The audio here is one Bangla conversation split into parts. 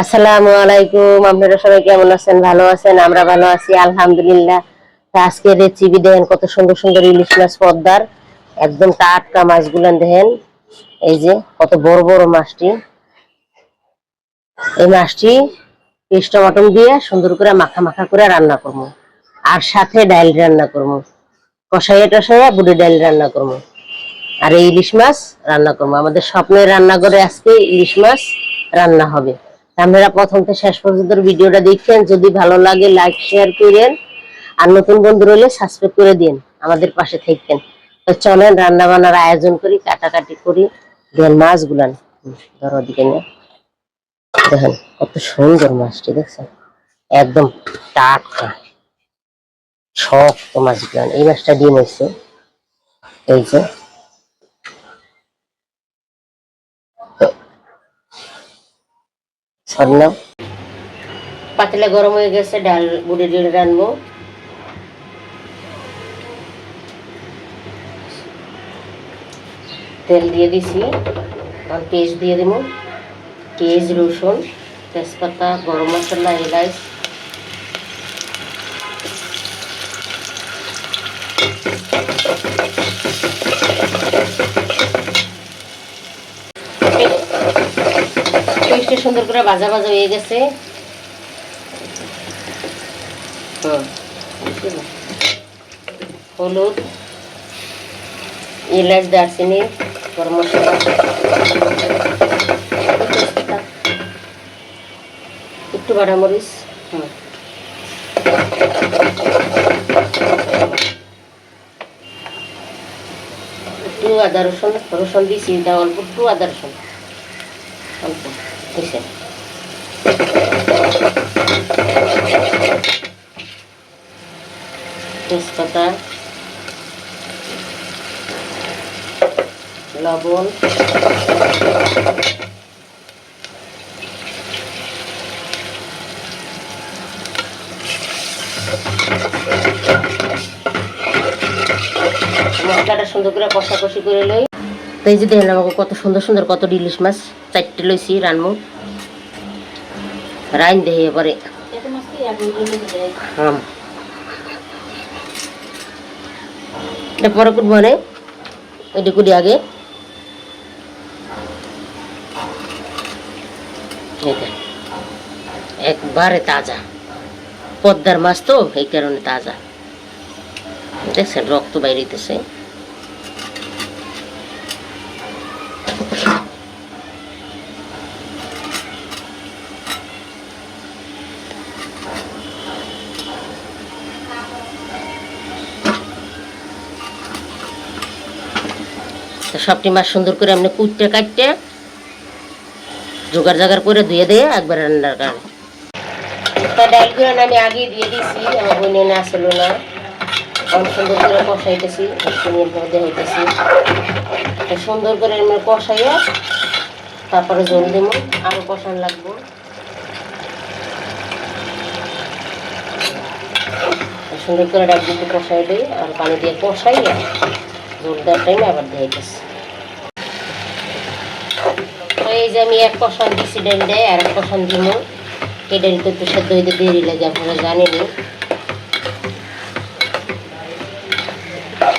আসসালামু আলাইকুম, আপনারা সবাই কেমন আছেন? ভালো আছেন? আমরা ভালো আছি, আলহামদুলিল্লাহ। আজকে রেসিপি দেখেন, কত সুন্দর সুন্দর ইলিশ মাছ পদ্মার। একদম টাটকা মাছগুলো দেখেন। এই যে, কত বড় বড় মাছটি। এই মাছটি পেস্ট টমাটো দিয়ে সুন্দর করে মাখা মাখা করে রান্না করব। আর সাথে ডাল রান্না করব। কষাইয়া টসাইয়া বুড়ি ডাল রান্না করব। আর এই ইলিশ মাছ রান্না করব। আমাদের স্বপ্নের রান্নাঘরে আজকে ইলিশ মাছ রান্না হবে। আপনারা প্রথম থেকে শেষ পর্যন্ত ভিডিওটা দেখছেন যদি ভালো লাগে লাইক শেয়ার করেন। আর নতুন বন্ধু রইলে সাবস্ক্রাইব করে দিন, আমাদের পাশে থাকবেন। তো চলেন রান্না বান্নার আয়োজন করি, কাটাকাটি করি। দেন মাছ গুলান ধরো দিকে নিয়ে। দেখেন, কত সুন্দর মাছটি, দেখছেন? একদম টাটকা, শক্ত মাছ গুলান এই মাছটা ডিম হয়েছে এই যে ছাড়লাম। পাতলা গরম হয়ে গেছে, ডাল বুড়ি ডিল রানবো তেল দিয়ে দিছি, আর পেঁয়াজ দিয়ে দেবো। পেঁয়াজ, রসুন, তেজপাতা, গরম মশলা, এলাচ। সুন্দর করে ভাজা ভাজা হয়ে গেছে। হলুদ এলাচ দারচিনি গরম মশলা একটু বাড়ামরিচ হুম। একটু আদা রসুন রসুন দিয়েছি অল্প একটু আদা রসুন অল্প হয়েছে তেজপাতা লবণ মশলাটা সুন্দর করে কষাকষি করে লই। তো এই যে দেখেন আমাকে কত সুন্দর সুন্দর কত ইলিশ মাছ চারটে লইছি রানমু রাইন দেহে এবারে। এটা পরে কুটবো মানে এটা কুটি আগে। একবারে তাজা। পদ্মার মাছ তো এই কারণে তাজা। দেখছেন রক্ত বাইরেতেছে সবটি মাছ সুন্দর করে আপনি কুটতে, কাটতে, জোগাড় জাগার করে ধুয়ে দিয়ে একবার রান্নার কারণ আমি আগে দিয়ে দিছি, আমার বোনে না আসলো না। অনেক সুন্দর করে কষাইতেছি হইতেছি সুন্দর করে এমনি কষাইয়া তারপরে জল দেবো, আরও কষান লাগবো। সুন্দর করে ডাল দিতে কষাই দিই, আর পানি দিয়ে কষাইয়া জল দেওয়ার টাইমে আবার দিয়ে গেছি তো এই যে আমি এক কষান দিছি দেয় আর এক কষান দিব এই ডালটা একটু সেদ্ধ হইতে দেরি লাগে, আপনারা জানেনি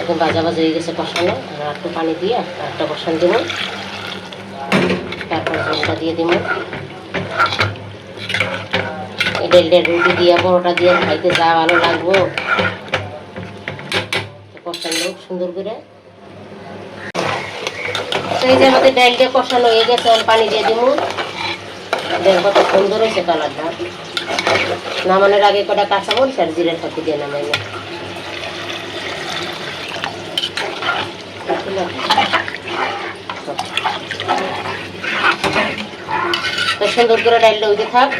এখন ভাজা ভাজা হয়ে গেছে কষানো আর একটু পানি দিয়ে একটা কষান দিব তারপর জলটা দিয়ে দিব ডালটা রুটি দিয়ে, পরোটা দিয়ে, খাইতে যা ভালো লাগবো। কষানো সুন্দর করে। তো এই যে আমাদের ডালটা কষানো হয়ে গেছে পানি দিয়ে দিব। দেখ কত সুন্দর হয়েছে কালারটা। নামানোর আগে কটা কাঁচা মরিচ আর জিরের ফাঁকি দিয়ে নামাই না। তো সুন্দর করে ডালটা উঠে থাক।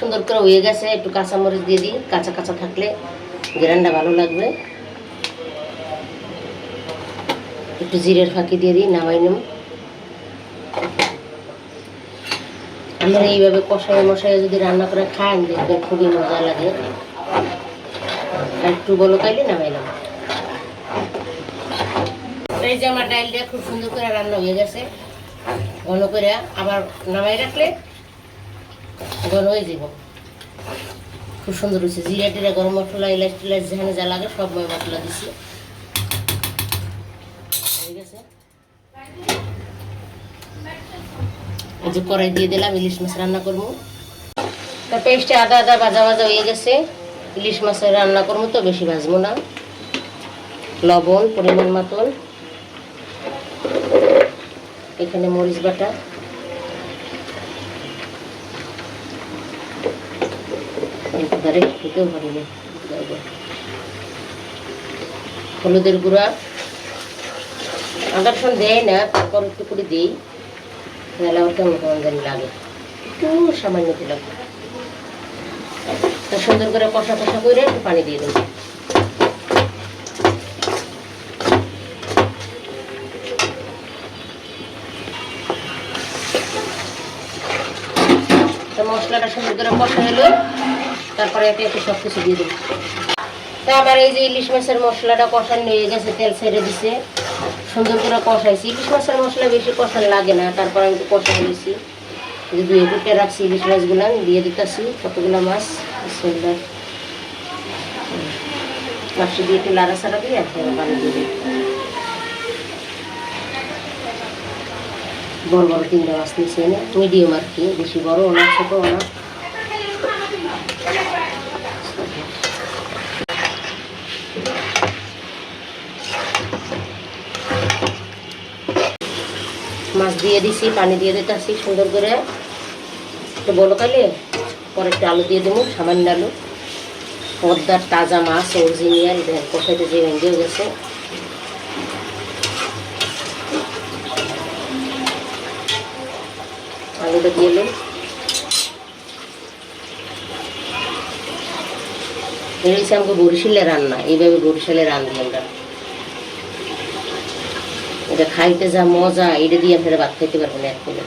সুন্দর করে হয়ে গেছে, একটু কাঁচা মরিচ দিয়ে দিই, কাঁচা কাঁচা থাকলে গ্রানটা ভালো লাগবে। একটু জিরের ফাঁকি দিয়ে দিই, নামাই নেব। আমরা এইভাবে কষাই মশাই যদি রান্না করে খান, দেখবেন খুবই মজা লাগে। একটু বলো কাইলে নামাইলাম এই যে আমার ডালটা খুব সুন্দর করে রান্না হয়ে গেছে। ঘন করে আবার নামাই রাখলে ঘন হয়ে যাব খুব সুন্দর হয়েছে। জিরা টিরা গরম মশলা ইলাচ টিলাচ, যেখানে যা লাগে সব মশলা দিছি হয়ে গেছে এই যে কড়াই দিয়ে দিলাম, ইলিশ মাছ রান্না করব। তো পেস্টে আদা আদা ভাজা ভাজা হয়ে গেছে। ইলিশ মাছের রান্না করব তো, বেশি ভাজবো না। লবণ, পরিমাণ মতন। এখানে মরিচ বাটা। হলুদের গুঁড়া। সঙ্গে দেয় না, তারপর একটু করে দিই। নাহলে আমার কেমন লাগে। একটু সামান্য দিলাম। তা সুন্দর করে কষা কষা করে একটু পানি দিয়ে দেবো। মশলাটা সুন্দর করে কষা হলো। তারপরে একে একে সব কিছু দিয়ে দেবো। তা আমার এই যে ইলিশ মাছের মশলাটা কষানো হয়ে গেছে, তেল ছেড়ে দিছে। সুন্দর করে কষাইছি ইলিশ মাছের মশলা বেশি কষানো লাগে না, তারপর আমি একটু কষা যে দুই ফুটে রাখছি ইলিশ মাছগুলো, আমি দিয়ে দিতেছি কতগুলো মাছ। হুম। মাছটা দিয়ে একটু লাড়া ছাড়া দিয়ে ফের পানি দিয়ে বড় বড় তিনটা মাছ নিয়েছি না মিডিয়াম আর কি বেশি বড় না ছোটো না মাছ দিয়ে দিছি, পানি দিয়ে দিতেছি সুন্দর করে। একটু বলো কালে পরে একটু আলু দিয়ে দেবো সামান্য আলু। পদ্মার তাজা মাছ অরিজিনিয়াল কোথায় যে ভেঙেও গেছে। আলুটা দিয়ে এলাম এই হচ্ছে আমাকে বরিশালের রান্না, এইভাবে বরিশালে রান্না আমরা। এটা খাইতে যা মজা এটা দিয়ে আপনারা ভাত খাইতে পারবেন এক কিলো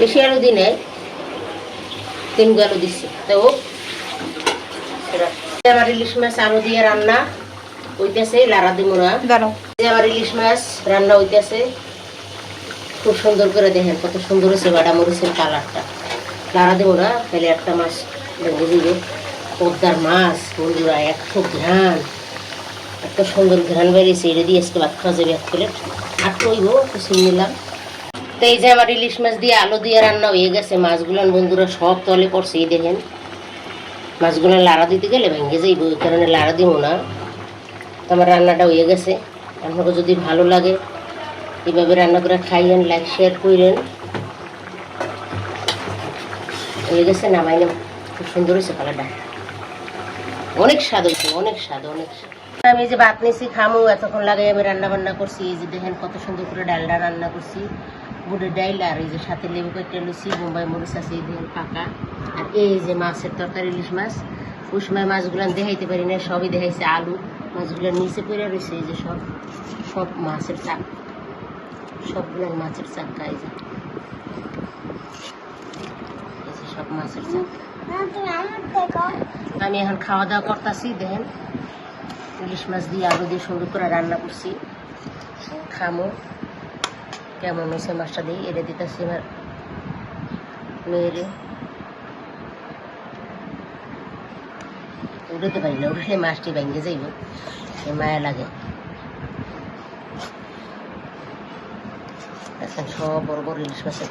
বেশি আলু দিই নাই তিন আলু দিচ্ছি তো আমার ইলিশ মাছ আলু দিয়ে রান্না হইতেছে আমার ইলিশ মাছ রান্না হইতেছে। খুব সুন্দর করে দেখেন কত সুন্দর হয়েছে বাটা মরিচের কালারটা। তাহলে একটা মাছ ভেঙে দিবে পদ্মার মাছ বন্ধুরা এত ঘ্রাণ। এত সুন্দর ঘ্রাণ বেরিয়েছে এটা দিয়ে আজকে ভাত খাওয়া যাবে এক প্লেট। আর কইব কিছু নিলাম। তো এই যে আমার ইলিশ মাছ দিয়ে আলু দিয়ে রান্না হয়ে গেছে, মাছগুলো বন্ধুরা সব তলে পড়ছে, এই দেখেন। মাছগুলো লাড়া দিতে গেলে ভেঙে যাইব ওই কারণে লাড়া দিব না। তো আমার রান্নাটা হয়ে গেছে। আপনাকে যদি ভালো লাগে এভাবে রান্না করে খাইয়েন, লাইক, শেয়ার করেন। হয়ে গেছে নামাই নাম খুব সুন্দর হয়েছে কালারটা। অনেক স্বাদ হয়েছে, অনেক স্বাদ অনেক স্বাদ। আমি যে ভাত নিয়েছি খামু, এতক্ষণ লাগে আমি রান্না বান্না করছি। এই যে দেখেন কত সুন্দর করে ডালটা রান্না করছি। বুটের ডাইল আর এই যে সাথে লেবু কেটে লুচি বোম্বাই মরিচ আছে, এই দেখেন পাকা। আর এই যে মাছের তরকারি, ইলিশ মাছ। ওই সময় মাছগুলো দেখাইতে পারি না সবই দেখাইছে আলু। মাছগুলো নিচে পড়ে রয়েছে এই যে সব সব মাছের চাক। সবগুলো মাছের চাক্কা এই যে। সব মাছের আমি এখন খাওয়া দাওয়া করতেছি, দেখেন। ইলিশ মাছ দিয়ে আলু দিয়ে সুন্দর করে রান্না করছি। খামো। কেমন হয়েছে মাছটা দিয়ে? এড়ে দিতেছি আমার মেয়েরে। উঠতে পারি না উঠলে মাছটি ভেঙে যাইব। সে মায়া লাগে। সব বড় বড় ইলিশ মাছের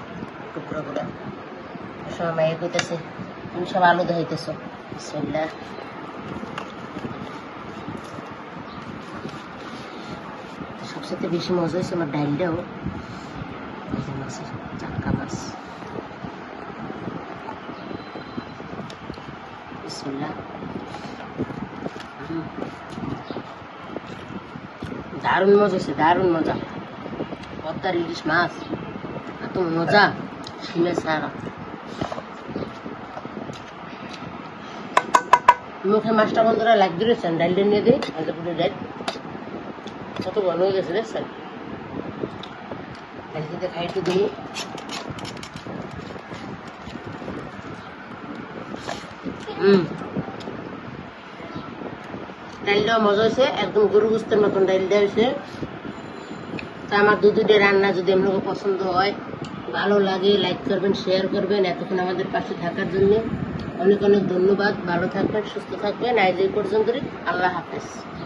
টুকরো গুলো সব মায়ে কইতেছে, তুমি সব আলু দেখাইতেছ সবচেয়ে বেশি মজা হয়েছে, আমার ডাইলটাও মাছের চাক্কা মাছ। দারুণ মজা হয়েছে, দারুণ মজা। পদ্মার ইলিশ মাছ, এত মজা। শিলে সারা মুখে মাছটা বন্ধুরা লাগ দিয়েছেন ডাইলটা নিয়ে দিই ডাইল কত হয়ে গেছে দেখছেন খাই একটু দিই। হুম। মজা হয়েছে একদম গরু গুস্তের মতন হয়েছে। তা আমার দু দুটো রান্না যদি আপনাকে পছন্দ হয় ভালো লাগে লাইক করবেন শেয়ার করবেন এতক্ষণ আমাদের পাশে থাকার জন্য। অনেক অনেক ধন্যবাদ ভালো থাকবেন সুস্থ থাকবেন। আজ এই পর্যন্তই আল্লাহ হাফেজ।